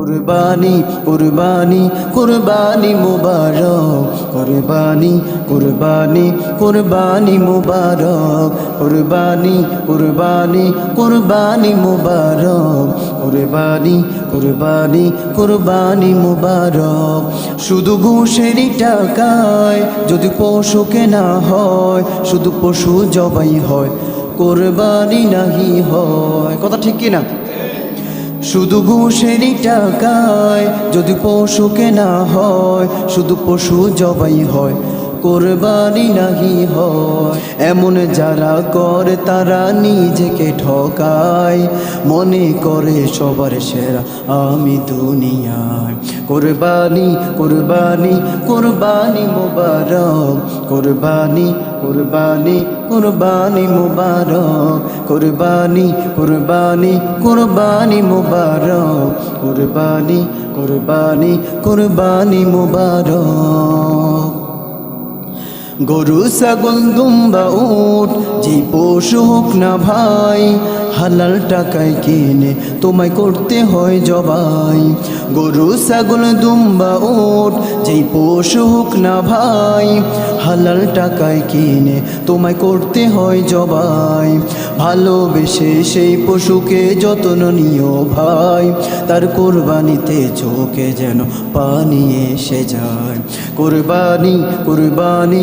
কুরবানি কুরবানি কুরবানি মুবারক। কুরবানি কুরবানি কুরবানি মুবারক। কুরবানি কুরবানি কুরবানি মুবারক। কুরবানি কুরবানি কুরবানি মুবারক। শুধু ঘুষেরই টাকায় যদি পশু কেনা হয়, শুধু পশু জবাই হয়। কোরবানি নাহি হয়। কথা ঠিক কি না শুধু ঘুষেরই টাকায় যদি পশু কেনা হয়, শুধু পশু জবাই হয়, কোরবানি নাহি হয়। এমন যারা করে, তারা নিজেকে ঠকায়, মনে করে সবার সেরা আমি দুনিয়ায়। কোরবানি কোরবানি কোরবানি মোবারক, কোরবানি কোরবানি কুরবানি মুবারক। কুরবানি কুরবানি কুরবানি মুবারক। কুরবানি কুরবানি কুরবানি মুবারক। গরু, ছাগল দুম্বা উঠ যে পশু হোক না ভাই, হালাল টাকায় কিনে তোমায় করতে হয় জবাই। গরু, ছাগল দুম্বা উঠ যেই পশু হোক না ভাই, হালাল টাকায় কিনে তোমায় করতে হয় জবাই। ভালোবেসে সেই পশুকে যত্ন নিও ভাই, তার কোরবানিতে চোখে যেন পানি এসে যায়। কোরবানি কোরবানি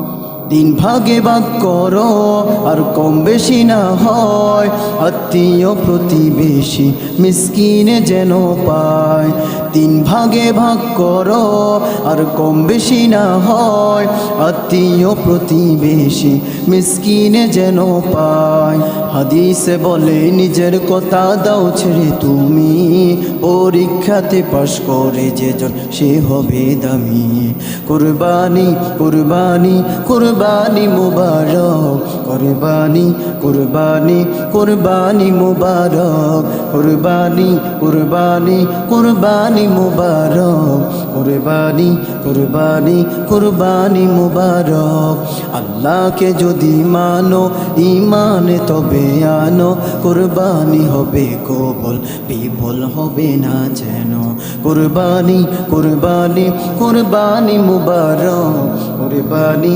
তিন ভাগে ভাগ করো, আর কম বেশি না হয়। আত্মীয় প্রতিবেশী মিসকিনে যেন পায়। তিন ভাগে ভাগ করো, আর কম বেশি না হয়। আত্মীয় প্রতিবেশী মিসকিনে যেন পায়। হাদিসে বলে, নিজের কথা দাও ছেড়ে তুমি। পরীক্ষাতে পাশ করে যেজন সে হবে দামি। কুরবানি কুরবানি কুরবানি। মুবারক, কুরবানি কুরবানি কুরবানি মুবারক, কুরবানি কুরবানি কুরবানি মুবারক, কুরবানি কুরবানি কুরবানি মুবারক। আল্লাহকে যদি মানো ইমানে তবে আনো, কুরবানি হবে কবল বিফল হবে না যেন। কুরবানি কুরবানি কুরবানি মুবারক, কুরবানি